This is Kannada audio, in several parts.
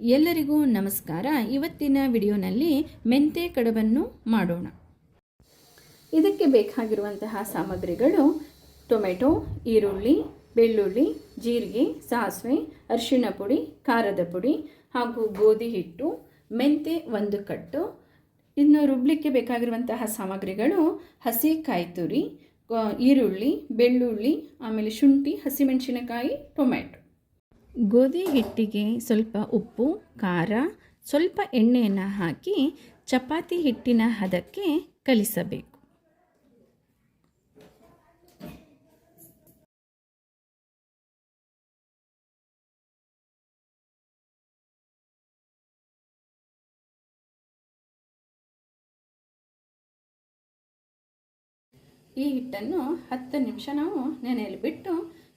ಎಲ್ಲರಿಗೂ ನಮಸ್ಕಾರ. ಇವತ್ತಿನ ವಿಡಿಯೋನಲ್ಲಿ ಮೆಂತೆ ಕಡಬನ್ನು ಮಾಡೋಣ. ಇದಕ್ಕೆ ಬೇಕಾಗಿರುವಂತಹ ಸಾಮಗ್ರಿಗಳು ಟೊಮೆಟೊ, ಈರುಳ್ಳಿ, ಬೆಳ್ಳುಳ್ಳಿ, ಜೀರಿಗೆ, ಸಾಸಿವೆ, ಅರಿಶಿಣ ಪುಡಿ, ಖಾರದ ಪುಡಿ ಹಾಗೂ ಗೋಧಿ ಹಿಟ್ಟು, ಮೆಂತೆ ಒಂದು ಕಟ್ಟು. ಇನ್ನು ರುಬ್ಲಿಕ್ಕೆ ಬೇಕಾಗಿರುವಂತಹ ಸಾಮಗ್ರಿಗಳು ಹಸಿ ಕಾಯಿ ಈರುಳ್ಳಿ, ಬೆಳ್ಳುಳ್ಳಿ, ಆಮೇಲೆ ಶುಂಠಿ, ಹಸಿಮೆಣಸಿನಕಾಯಿ ಟೊಮೆಟೊ ಗೋಧಿ ಹಿಟ್ಟಿಗೆ ಸ್ವಲ್ಪ ಉಪ್ಪು, ಖಾರ, ಸ್ವಲ್ಪ ಎಣ್ಣೆಯನ್ನು ಹಾಕಿ ಚಪಾತಿ ಹಿಟ್ಟಿನ ಹದಕ್ಕೆ ಕಲಿಸಬೇಕು. ಈ ಹಿಟ್ಟನ್ನು ಹತ್ತು ನಿಮಿಷ ನಾವು ನೆನೆಯಲ್ಲಿ ಬಿಟ್ಟು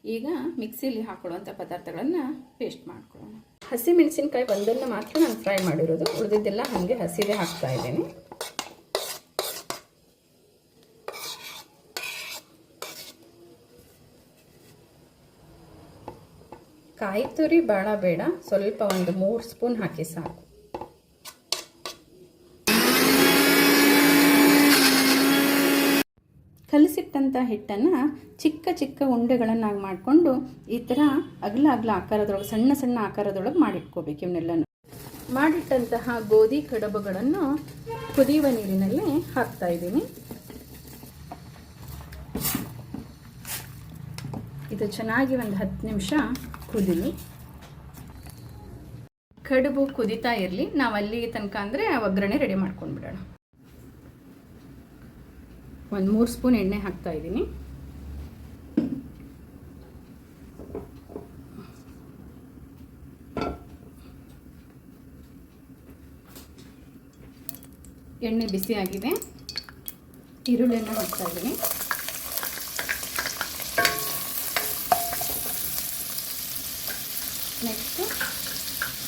ಈಗ ಮಿಕ್ಸಿಲಿ ಹಾಕೊಳ್ಳುವಂಥ ಪದಾರ್ಥಗಳನ್ನು ಪೇಸ್ಟ್ ಮಾಡ್ಕೊಳ್ಳೋಣ. ಹಸಿ ಮೆಣಸಿನ್ಕಾಯಿ ಒಂದನ್ನು ಮಾತ್ರ ನಾನು ಫ್ರೈ ಮಾಡಿರೋದು. ಉಳಿದಿದ್ದೆಲ್ಲ ಹಾಗೆ ಹಸಿದೇ ಹಾಕ್ತಾ ಇದ್ದೀನಿ. ಕಾಯಿ ತುರಿ ಭಾಳ ಬೇಡ. ಸ್ವಲ್ಪ ಒಂದು ಮೂರು ಸ್ಪೂನ್ ಹಾಕಿ ಸಾಕು. ಕಲಸಿಟ್ಟಂಥ ಹಿಟ್ಟನ್ನು ಚಿಕ್ಕ ಚಿಕ್ಕ ಉಂಡೆಗಳನ್ನಾಗಿ ಮಾಡಿಕೊಂಡು ಈ ಥರ ಅಗಲ ಅಗಲ ಆಕಾರದೊಳಗೆ, ಸಣ್ಣ ಸಣ್ಣ ಆಕಾರದೊಳಗೆ ಮಾಡಿಟ್ಕೋಬೇಕು ಇವನ್ನೆಲ್ಲನೂ. ಮಾಡಿಟ್ಟಂತಹ ಗೋಧಿ ಕಡಬಗಳನ್ನು ಕುದಿಯುವ ನೀರಿನಲ್ಲಿ ಹಾಕ್ತಾ ಇದ್ದೀನಿ. ಇದು ಚೆನ್ನಾಗಿ ಒಂದು ಹತ್ತು ನಿಮಿಷ ಕುದಿಲಿ. ಕಡುಬು ಕುದಿತಾ ಇರಲಿ. ನಾವು ಅಲ್ಲಿ ತನಕ ಅಂದರೆ ಒಗ್ಗರಣೆ ರೆಡಿ ಮಾಡ್ಕೊಂಡು ಬಿಡೋಣ ಒಂದು ಮೂರು ಸ್ಪೂನ್ ಎಣ್ಣೆ ಹಾಕ್ತಾ ಇದ್ದೀನಿ. ಎಣ್ಣೆ ಬಿಸಿ ಆಗಿದೆ. ಈರುಳ್ಳಿಯನ್ನು ಹಾಕ್ತಾ ಇದ್ದೀನಿ. ನೆಕ್ಸ್ಟು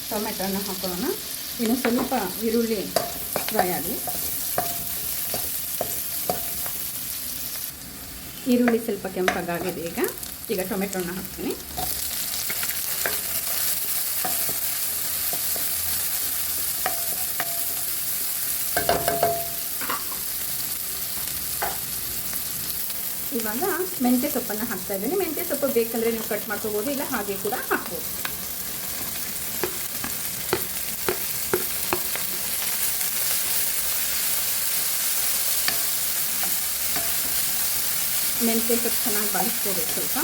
ಟೊಮೆಟೊನ ಹಾಕೋಣ. ಇನ್ನು ಸ್ವಲ್ಪ ಈರುಳ್ಳಿ ಫ್ರೈ ಆಗಲಿ. ಈರುಳ್ಳಿ ಸ್ವಲ್ಪ ಕೆಂಪಗಾಗಿದೆ ಈಗ. ಈಗ ಟೊಮೆಟೊನ ಹಾಕ್ತೀನಿ. ಇವಾಗ ಮೆಂತ್ಯ ಸೊಪ್ಪನ್ನು ಹಾಕ್ತಾ ಇದ್ದೀನಿ. ಮೆಂತ್ಯ ಸೊಪ್ಪು ಬೇಕಂದರೆ ನೀವು ಕಟ್ ಮಾಡ್ಕೋಬೋದು, ಇಲ್ಲ ಹಾಗೆ ಕೂಡ ಹಾಕ್ಬೋದು. ಮೆಂತ್ಯ ಸೊಪ್ಪು ಚೆನ್ನಾಗಿ ಬಾಳಿಸ್ಕೋಬೇಕು ಸ್ವಲ್ಪ.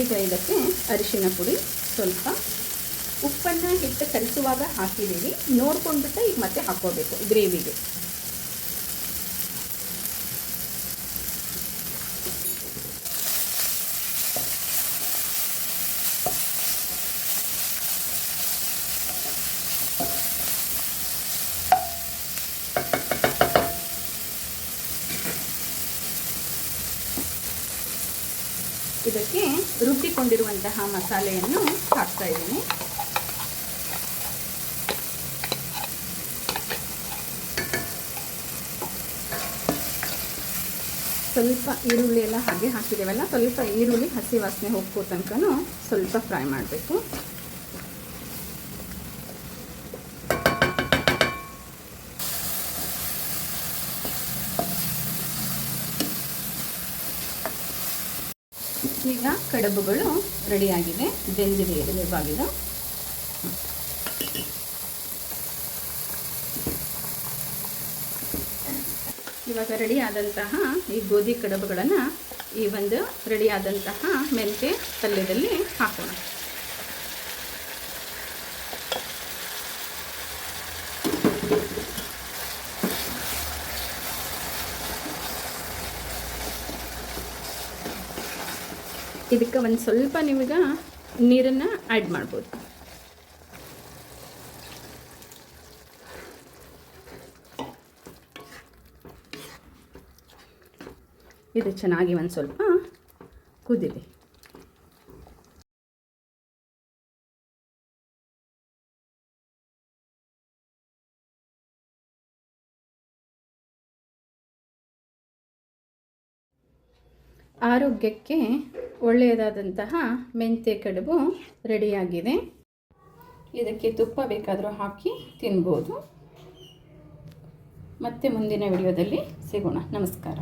ಈಗ ಇದಕ್ಕೆ ಅರಿಶಿನ ಪುಡಿ ಸ್ವಲ್ಪ. ಉಪ್ಪನ್ನು ಹಿಟ್ಟು ಕಲಿಸುವಾಗ ಹಾಕಿದ್ದೀವಿ. ನೋಡ್ಕೊಂಡ್ಬಿಟ್ಟು ಈಗ ಮತ್ತೆ ಹಾಕ್ಕೋಬೇಕು ಗ್ರೇವಿಗೆ. ಇದಕ್ಕೆ ರುಬ್ಬಿಕೊಂಡಿರುವಂತಹ ಮಸಾಲೆಯನ್ನು ಹಾಕ್ತಾ ಇದ್ದೀನಿ. ಸ್ವಲ್ಪ ಈರುಳ್ಳಿ ಎಲ್ಲ ಹಾಗೆ ಹಾಕಿದ್ದೇವಲ್ಲ, ಸ್ವಲ್ಪ ಈರುಳ್ಳಿ ಹಸಿ ವಾಸನೆ ಹೋಗೋ ತನಕನೂ ಸ್ವಲ್ಪ ಫ್ರೈ ಮಾಡಬೇಕು. ಈಗ ಕಡುಬುಗಳು ರೆಡಿಯಾಗಿದೆ ಬೆಂದಿದೆ ಇವಾಗಿದು ಇವಾಗ ರೆಡಿ ಆದಂತಹ ಈ ಗೋಧಿ ಕಡಬುಗಳನ್ನು ಈ ಒಂದು ರೆಡಿ ಆದಂತಹ ಮೆಂತೆ ಪಲ್ಯದಲ್ಲಿ ಹಾಕೋಣ. ಇದಕ್ಕೆ ಒಂದು ಸ್ವಲ್ಪ ನಿಮಗೆ ನೀರನ್ನು ಆ್ಯಡ್ ಮಾಡ್ಬೋದು. ಇದು ಚೆನ್ನಾಗಿ ಒಂದು ಸ್ವಲ್ಪ ಕುದಿಲಿ. ಆರೋಗ್ಯಕ್ಕೆ ಒಳ್ಳೆಯದಾದಂತಹ ಮೆಂತೆ ಕಡುಬು ರೆಡಿಯಾಗಿದೆ. ಇದಕ್ಕೆ ತುಪ್ಪ ಬೇಕಾದರೂ ಹಾಕಿ ತಿನ್ಬೋದು. ಮತ್ತೆ ಮುಂದಿನ ವಿಡಿಯೋದಲ್ಲಿ ಸಿಗೋಣ. ನಮಸ್ಕಾರ.